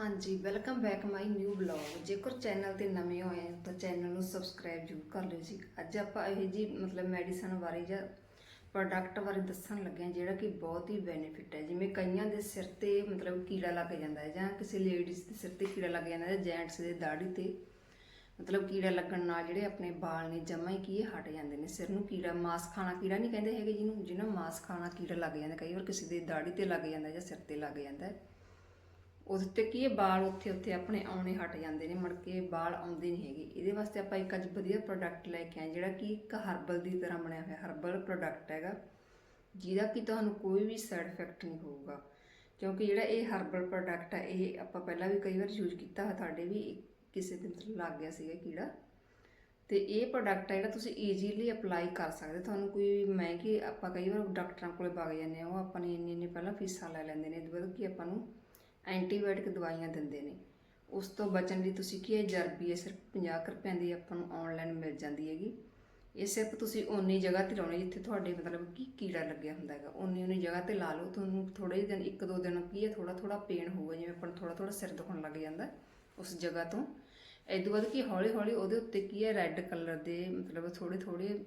ਹਾਂਜੀ welcome back my new blog ਜੇਕਰ channel ਤੇ ਨਵੇਂ ਹੋਏ ਤਾਂ ਚੈਨਲ ਨੂੰ ਸਬਸਕ੍ਰਾਈਬ ਜ਼ਰੂਰ ਕਰ ਲਿਓ ਜੀ। ਅੱਜ ਆਪਾਂ ਇਹ ਜੀ ਮਤਲਬ ਮੈਡੀਸਨ ਬਾਰੇ ਜਾਂ ਪ੍ਰੋਡਕਟ ਬਾਰੇ ਦੱਸਣ ਲੱਗੇ ਹਾਂ ਜਿਹੜਾ ਕਿ ਬਹੁਤ ਹੀ ਬੈਨੀਫਿਟ ਹੈ। ਜਿਵੇਂ ਕਈਆਂ ਦੇ ਸਿਰ ਤੇ ਮਤਲਬ ਕੀੜਾ ਲੱਗ ਜਾਂਦਾ ਹੈ ਜਾਂ ਕਿਸੇ ਲੇਡੀਜ਼ ਦੇ ਸਿਰ ਤੇ ਕੀੜਾ ਲੱਗ ਜਾਂਦਾ ਹੈ ਜੈਂਟਸ ਦੇ ਦਾੜੀ ਤੇ ਮਤਲਬ ਕੀੜਾ ਲੱਗਣ ਨਾਲ ਜਿਹੜੇ ਆਪਣੇ ਵਾਲ ਨੇ ਜਮਾਂ ਹੀ ਕੀ ਹਟ ਜਾਂਦੇ ਨੇ। ਸਿਰ ਨੂੰ ਕੀੜਾ, ਮਾਸ ਖਾਣਾ ਕੀੜਾ ਨਹੀਂ ਕਹਿੰਦੇ ਹੈਗੇ ਜਿਹਨੂੰ, ਜਿਹਨਾਂ ਮਾਸ ਖਾਣਾ ਕੀੜਾ ਲੱਗ ਜਾਂਦਾ, ਕਈ ਵਾਰ ਕਿਸੇ ਦੇ ਦਾੜੀ ਤੇ ਲੱਗ ਜਾਂਦਾ ਜਾਂ ਸਿਰ ਤੇ ਲੱਗ ਜਾਂਦਾ ਹੈ। ਉਹਦੇ ਤੇ ਕੀ ਇਹ ਵਾਲ ਉੱਥੇ ਉੱਥੇ ਆਪਣੇ ਆਉਣੇ ਹਟ ਜਾਂਦੇ ਨੇ, ਮੁੜ ਕੇ ਵਾਲ ਆਉਂਦੇ ਨਹੀਂ ਹੈਗੇ। ਇਹਦੇ ਵਾਸਤੇ ਆਪਾਂ ਇੱਕ ਅੱਜ ਵਧੀਆ ਪ੍ਰੋਡਕਟ ਲੈ ਕੇ ਆਏ ਜਿਹੜਾ ਕਿ ਇੱਕ ਹਰਬਲ ਦੀ ਤਰ੍ਹਾਂ ਬਣਿਆ ਹੋਇਆ ਹਰਬਲ ਪ੍ਰੋਡਕਟ ਹੈਗਾ, ਜਿਹਦਾ ਕਿ ਤੁਹਾਨੂੰ ਕੋਈ ਵੀ ਸਾਈਡ ਇਫੈਕਟ ਨਹੀਂ ਹੋਊਗਾ। ਕਿਉਂਕਿ ਜਿਹੜਾ ਇਹ ਹਰਬਲ ਪ੍ਰੋਡਕਟ ਹੈ ਇਹ ਆਪਾਂ ਪਹਿਲਾਂ ਵੀ ਕਈ ਵਾਰ ਯੂਜ਼ ਕੀਤਾ ਹੈ ਤੁਹਾਡੇ ਵੀ ਕਿਸੇ ਦੇ ਮਤਲਬ ਲੱਗ ਗਿਆ ਸੀਗਾ ਕੀੜਾ। ਤੇ ਇਹ ਪ੍ਰੋਡਕਟ ਹੈ ਜਿਹੜਾ ਤੁਸੀਂ ਈਜ਼ੀਲੀ ਅਪਲਾਈ ਕਰ ਸਕਦੇ ਤੁਹਾਨੂੰ ਕੋਈ ਮਹਿੰਗੀ ਆਪਾਂ ਕਈ ਵਾਰ ਡਾਕਟਰਾਂ ਕੋਲੇ ਵਗ ਜਾਂਦੇ ਆ ਉਹ ਆਪਾਂ ਨੇ ਇੰਨੇ ਇੰਨੇ ਪਹਿਲਾਂ ਫੀਸਾਂ ਲੈ ਲੈਂਦੇ ਨੇ, ਇਹਦੇ ਬਾਅਦ ਕੀ ਆਪਾਂ ਨੂੰ ਐਂਟੀਬਾਇਓਟਿਕ ਦਵਾਈਆਂ ਦਿੰਦੇ ਨੇ। ਉਸ ਤੋਂ ਬਚਣ ਲਈ ਤੁਸੀਂ ਕੀ ਹੈ? ਜਰਬੀ ਹੈ ਸਿਰਫ 50 ਕੁ ਰੁਪਏ ਦੀ ਆਪਾਂ ਨੂੰ ਆਨਲਾਈਨ ਮਿਲ ਜਾਂਦੀ ਹੈਗੀ। ਇਹ ਸਿਰਫ ਤੁਸੀਂ ਓਨੀ ਜਗ੍ਹਾ ਤੇ ਲਾਉਣੀ ਜਿੱਥੇ ਤੁਹਾਡੇ ਮਤਲਬ ਕਿ ਕੀੜਾ ਲੱਗਿਆ ਹੁੰਦਾ ਹੈਗਾ। ਓਨੀ ਓਨੀ ਜਗ੍ਹਾ ਤੇ ਲਾ ਲਓ, ਤੁਹਾਨੂੰ ਥੋੜੇ ਹੀ ਦਿਨ, ਇੱਕ ਦੋ ਦਿਨ ਕੀ ਹੈ? ਥੋੜਾ ਥੋੜਾ ਪੇਨ ਹੋਊਗਾ, ਜਿਵੇਂ ਆਪਾਂ ਥੋੜਾ ਥੋੜਾ ਸਿਰ ਦੁਖਣ ਲੱਗ ਜਾਂਦਾ ਉਸ ਜਗ੍ਹਾ ਤੋਂ। ਇਹ ਤੋਂ ਬਾਅਦ ਕੀ ਹੌਲੀ ਹੌਲੀ ਉਹਦੇ ਉੱਤੇ ਕੀ ਹੈ? ਰੈੱਡ ਕਲਰ ਦੇ ਮਤਲਬ ਥੋੜੇ ਥੋੜੇ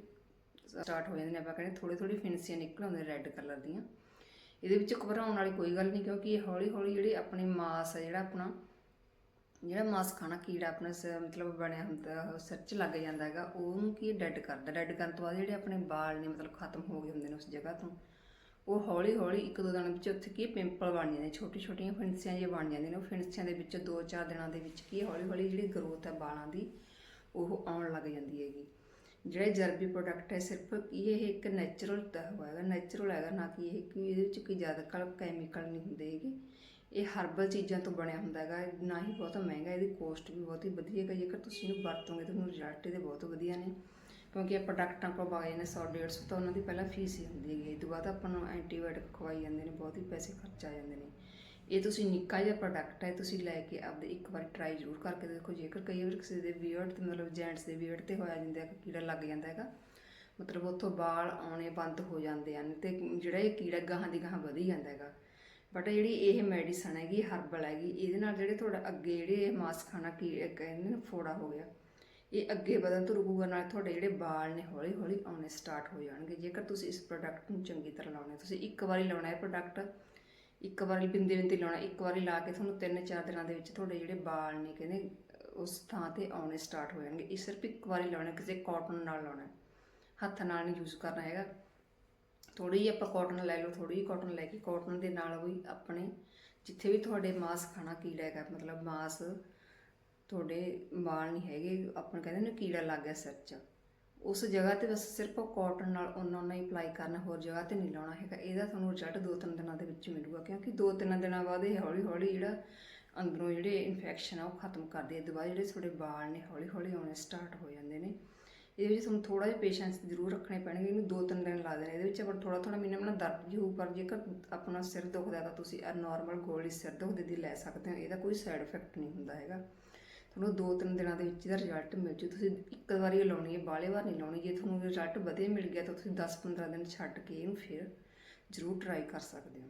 ਸਟਾਰਟ ਹੋ ਜਾਂਦੇ ਨੇ। ਆਪਾਂ ਕਹਿੰਦੇ ਥੋੜੀ ਥੋੜੀ ਫਿਨਸੀਆਂ ਨਿਕਲ ਆਉਂਦੇ ਰੈੱਡ ਕਲਰ ਦੀਆਂ। ਇਹਦੇ ਵਿੱਚ ਘਬਰਾਉਣ ਵਾਲੀ ਕੋਈ ਗੱਲ ਨਹੀਂ, ਕਿਉਂਕਿ ਇਹ ਹੌਲੀ ਹੌਲੀ ਜਿਹੜੀ ਆਪਣੀ ਮਾਸ ਹੈ ਜਿਹੜਾ ਆਪਣਾ, ਜਿਹੜਾ ਮਾਸ ਖਾਣਾ ਕੀੜਾ ਆਪਣੇ ਸ- ਮਤਲਬ ਬਣਿਆ ਹੁੰਦਾ ਸਿਰ 'ਚ ਲੱਗ ਜਾਂਦਾ ਹੈਗਾ, ਉਹਨੂੰ ਕੀ ਡੈਡ ਕਰਦਾ? ਡੈਡ ਕਰਨ ਤੋਂ ਬਾਅਦ ਜਿਹੜੇ ਆਪਣੇ ਵਾਲ ਨੇ, ਮਤਲਬ ਖਤਮ ਹੋ ਗਏ ਹੁੰਦੇ ਨੇ ਉਸ ਜਗ੍ਹਾ ਤੋਂ, ਉਹ ਹੌਲੀ ਹੌਲੀ ਇੱਕ ਦੋ ਦਿਨਾਂ ਵਿੱਚ ਉੱਥੇ ਕੀ ਪਿੰਪਲ ਬਣ ਜਾਂਦੇ ਨੇ ਛੋਟੀ ਛੋਟੀਆਂ ਫਿੰਸੀਆਂ ਜਿਹੀਆਂ ਬਣ ਜਾਂਦੀਆਂ ਨੇ, ਉਹ ਫਿੰਸੀਆਂ ਦੇ ਵਿੱਚ ਦੋ ਚਾਰ ਦਿਨਾਂ ਦੇ ਵਿੱਚ ਕੀ ਹੌਲੀ ਹੌਲੀ ਜਿਹੜੀ ਗਰੋਥ ਹੈ ਵਾਲਾਂ ਦੀ, ਉਹ ਆਉਣ ਲੱਗ ਜਾਂਦੀ ਹੈਗੀ। ਜਿਹੜੇ ਜਰਬੀ ਪ੍ਰੋਡਕਟ ਹੈ, ਸਿਰਫ ਇਹ ਇੱਕ ਨੈਚੁਰਲ ਦਾ ਹੈਗਾ ਨੈਚੁਰਲ ਹੈਗਾ, ਨਾ ਕਿ ਇਹ ਕਿ ਇਹਦੇ ਵਿੱਚ ਕੋਈ ਜ਼ਿਆਦਾ ਕਲ ਕੈਮੀਕਲ ਨਹੀਂ ਹੁੰਦੇ ਹੈਗੇ। ਇਹ ਹਰਬਲ ਚੀਜ਼ਾਂ ਤੋਂ ਬਣਿਆ ਹੁੰਦਾ ਹੈਗਾ, ਨਾ ਹੀ ਬਹੁਤ ਮਹਿੰਗਾ, ਇਹਦੀ ਕੋਸਟ ਵੀ ਬਹੁਤ ਹੀ ਵਧੀਆ ਹੈ ਜੇਕਰ ਤੁਸੀਂ ਇਹਨੂੰ ਵਰਤੋਗੇ ਤਾਂ ਤੁਹਾਨੂੰ ਰਿਜ਼ਲਟ ਇਹਦੇ ਬਹੁਤ ਵਧੀਆ ਨੇ। ਕਿਉਂਕਿ ਇਹ ਪ੍ਰੋਡਕਟਾਂ ਕੋਲ ਬਾਏ ਨੇ 100 150 ਤਾਂ ਉਹਨਾਂ ਦੀ ਪਹਿਲਾਂ ਫੀਸ ਹੀ ਹੁੰਦੀ ਹੈਗੀ, ਇਹ ਤੋਂ ਬਾਅਦ ਆਪਾਂ ਨੂੰ ਐਂਟੀਬਾਇਓਟਿਕ ਖਵਾਈ ਜਾਂਦੇ ਨੇ, ਬਹੁਤ ਹੀ ਪੈਸੇ ਖਰਚ ਆ ਜਾਂਦੇ ਨੇ। ਇਹ ਤੁਸੀਂ ਨਿੱਕਾ ਜਿਹਾ ਪ੍ਰੋਡਕਟ ਹੈ, ਤੁਸੀਂ ਲੈ ਕੇ ਆਪਦੇ ਇੱਕ ਵਾਰ ਟਰਾਈ ਜ਼ਰੂਰ ਕਰਕੇ ਦੇਖੋ। ਜੇਕਰ ਕਈ ਵਾਰ ਕਿਸੇ ਦੇ ਬੀਅਰਡ ਤੇ ਮਤਲਬ ਜੈਂਟਸ ਦੇ ਬੀਅਰਡ ਤੇ ਹੋਇਆ ਜਾਂਦਾ ਹੈ ਕੀੜਾ ਲੱਗ ਜਾਂਦਾ ਹੈਗਾ, ਮਤਲਬ ਉੱਥੋਂ ਵਾਲ ਆਉਣੇ ਬੰਦ ਹੋ ਜਾਂਦੇ ਹਨ ਤੇ ਜਿਹੜਾ ਇਹ ਕੀੜਾ ਗਾਹਾਂ ਦੀ ਗਾਹਾਂ ਵਧੀ ਜਾਂਦਾ ਹੈਗਾ। ਬਟ ਜਿਹੜੀ ਇਹ ਮੈਡੀਸਨ ਹੈਗੀ ਹਰਬਲ ਹੈਗੀ, ਇਹਦੇ ਨਾਲ ਜਿਹੜੇ ਤੁਹਾਡਾ ਅੱਗੇ ਜਿਹੜੇ ਮਾਸ ਖਾਣਾ ਕੀ ਕਹਿੰਦੇ ਨੇ, ਫੋੜਾ ਹੋ ਗਿਆ, ਇਹ ਅੱਗੇ ਵਧਣ ਤੋਂ ਰੁਕੂਗਾ, ਨਾਲ ਤੁਹਾਡੇ ਜਿਹੜੇ ਵਾਲ ਨੇ ਹੌਲੀ ਹੌਲੀ ਆਉਣੇ ਸਟਾਰਟ ਹੋ ਜਾਣਗੇ। ਜੇਕਰ ਤੁਸੀਂ ਇਸ ਪ੍ਰੋਡਕਟ ਨੂੰ ਚੰਗੀ ਤਰ੍ਹਾਂ ਲਾਉਣਾ ਤੁਸੀਂ ਇੱਕ ਵਾਰੀ ਲਾਉਣਾ ਹੈ ਪ੍ਰੋਡਕਟ ਇੱਕ ਵਾਰੀ ਬਿੰਦੇ ਬਿੰਦੇ ਲਾਉਣਾ, ਇੱਕ ਵਾਰੀ ਲਾ ਕੇ ਤੁਹਾਨੂੰ 3-4 ਦਿਨਾਂ ਦੇ ਵਿੱਚ ਤੁਹਾਡੇ ਜਿਹੜੇ ਵਾਲ ਨੇ ਕਹਿੰਦੇ, ਉਸ ਥਾਂ ਤੇ ਆਉਣੇ ਸਟਾਰਟ ਹੋ ਜਾਣਗੇ। ਇਹ ਸਿਰਫ ਇੱਕ ਵਾਰੀ ਲਾਉਣਾ, ਕਿਸੇ ਕਾਟਨ ਨਾਲ ਲਾਉਣਾ। ਹੱਥ ਨਾਲ ਨਹੀਂ ਯੂਜ਼ ਕਰਨਾ ਹੈਗਾ। ਥੋੜੀ ਜਿਹੀ ਆਪਾਂ ਕਾਟਨ ਲੈ ਲਓ ਥੋੜੀ ਜਿਹੀ ਕਾਟਨ ਲੈ ਕੇ ਕਾਟਨ ਦੇ ਨਾਲ ਵੀ ਆਪਣੇ ਜਿੱਥੇ ਵੀ ਤੁਹਾਡੇ ਮਾਸ ਖਾਣਾ ਕੀੜਾ ਹੈਗਾ, ਮਤਲਬ ਮਾਸ ਤੁਹਾਡੇ ਵਾਲ ਨਹੀਂ ਹੈਗੇ, ਆਪਾਂ ਕਹਿੰਦੇ ਨੇ ਕੀੜਾ ਲੱਗ ਗਿਆ ਸਿਰ 'ਚ। ਉਸ ਜਗ੍ਹਾ ਤੇ ਬਸ ਸਿਰਫ ਕਾਟਨ ਨਾਲ ਉਹਨਾਂ ਉਹਨਾਂ ਹੀ ਅਪਲਾਈ ਕਰਨਾ, ਹੋਰ ਜਗ੍ਹਾ ਤੇ ਨਹੀਂ ਲਾਉਣਾ ਹੈਗਾ। ਇਹਦਾ ਤੁਹਾਨੂੰ ਰਿਜ਼ਲਟ ਦੋ ਤਿੰਨ ਦਿਨਾਂ ਦੇ ਵਿੱਚ ਮਿਲੂਗਾ, ਕਿਉਂਕਿ ਦੋ ਤਿੰਨ ਦਿਨਾਂ ਬਾਅਦ ਇਹ ਹੌਲੀ ਹੌਲੀ ਜਿਹੜਾ ਅੰਦਰੋਂ ਜਿਹੜੇ ਇਨਫੈਕਸ਼ਨ ਆ ਉਹ ਖਤਮ ਕਰਦੇ ਆ। ਦੁਬਾਰਾ ਜਿਹੜੇ ਤੁਹਾਡੇ ਵਾਲ ਨੇ ਹੌਲੀ ਹੌਲੀ ਆਉਣੇ ਸਟਾਰਟ ਹੋ ਜਾਂਦੇ ਨੇ। ਇਹਦੇ ਵਿੱਚ ਤੁਹਾਨੂੰ ਥੋੜਾ ਜਿਹਾ ਪੇਸ਼ੈਂਸ ਜ਼ਰੂਰ ਰੱਖਣੇ ਪੈਣਗੇ, ਇਹਨੂੰ ਦੋ ਤਿੰਨ ਦਿਨ ਲੱਗਦੇ ਨੇ ਇਹਦੇ ਵਿੱਚ ਆਪਾਂ ਥੋੜਾ ਥੋੜਾ ਮਿੰਨਾ ਮਿੰਨਾ ਦਰਦ ਵੀ ਹੋਊ, ਪਰ ਜੇਕਰ ਆਪਣਾ ਸਿਰ ਦੁਖਦਾ ਤਾਂ ਤੁਸੀਂ ਨਾਰਮਲ ਗੋਲੀ ਸਿਰ ਦੁਖਦੇ ਦੀ ਲੈ ਸਕਦੇ ਹੋ। ਇਹਦਾ ਕੋਈ ਸਾਈਡ ਇਫੈਕਟ ਨਹੀਂ ਹੁੰਦਾ ਹੈਗਾ। ਤੁਹਾਨੂੰ ਦੋ ਤਿੰਨ ਦਿਨਾਂ ਦੇ ਵਿੱਚ ਇਹਦਾ ਰਿਜ਼ਲਟ ਮਿਲ ਜੂ। ਤੁਸੀਂ ਇੱਕ ਵਾਰੀ ਲਾਉਣੀ ਹੈ ਬਾਲੇ ਵਾਰ ਨਹੀਂ ਲਾਉਣੀ। ਜੇ ਤੁਹਾਨੂੰ ਰਿਜ਼ਲਟ ਵਧੀਆ ਮਿਲ ਗਿਆ ਤਾਂ ਤੁਸੀਂ 10-15 ਦਿਨ ਛੱਡ ਕੇ ਇਹਨੂੰ ਫਿਰ ਜ਼ਰੂਰ ਟਰਾਈ ਕਰ ਸਕਦੇ ਹੋ।